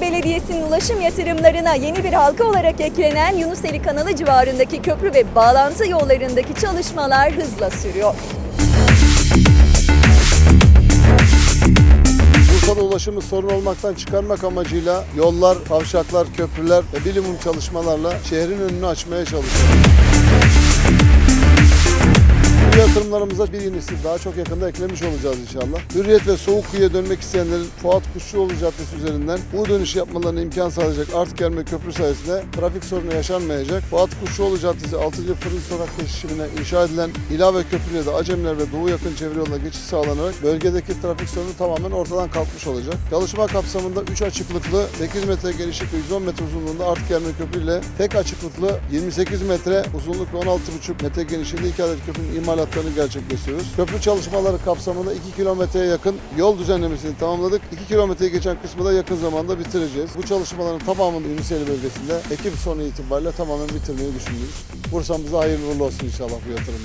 Belediyesi'nin ulaşım yatırımlarına yeni bir halka olarak eklenen Yunuseli Kanalı civarındaki köprü ve bağlantı yollarındaki çalışmalar hızla sürüyor. Bursa'da ulaşımı sorun olmaktan çıkarmak amacıyla yollar, kavşaklar, köprüler ve bilimum çalışmalarla şehrin önünü açmaya çalışıyoruz. Yatırımlarımıza bir yenisi daha çok yakında eklemiş olacağız inşallah. Hürriyet ve Soğukkuyu'ya dönmek isteyenlerin Fuat Kuşçuoğlu Caddesi üzerinden U dönüşü yapmalarına imkan sağlayacak Artık Germe Köprü sayesinde trafik sorunu yaşanmayacak. Fuat Kuşçuoğlu Caddesi 6. Fırın Sokak keşifine inşa edilen ilave köprüyle de Acemler ve Doğu yakın çevre yoluna geçiş sağlanarak bölgedeki trafik sorunu tamamen ortadan kalkmış olacak. Çalışma kapsamında 3 açıklıklı 8 metre genişlik ve 110 metre uzunluğunda Artık Germe Köprü ile tek açıklıklı 28 metre uzunluk ve 16,5 metre genişliğinde iki adet köprünün imalatlarını gerçekleştiriyoruz. Köprü çalışmaları kapsamında 2 kilometreye yakın yol düzenlemesini tamamladık. 2 kilometreyi geçen kısmı da yakın zamanda bitireceğiz. Bu çalışmaların tamamını Yunuseli bölgesinde Ekim sonu itibariyle tamamen bitirmeyi düşünüyoruz. Bursa'mıza hayırlı uğurlu olsun inşallah bu yatırım.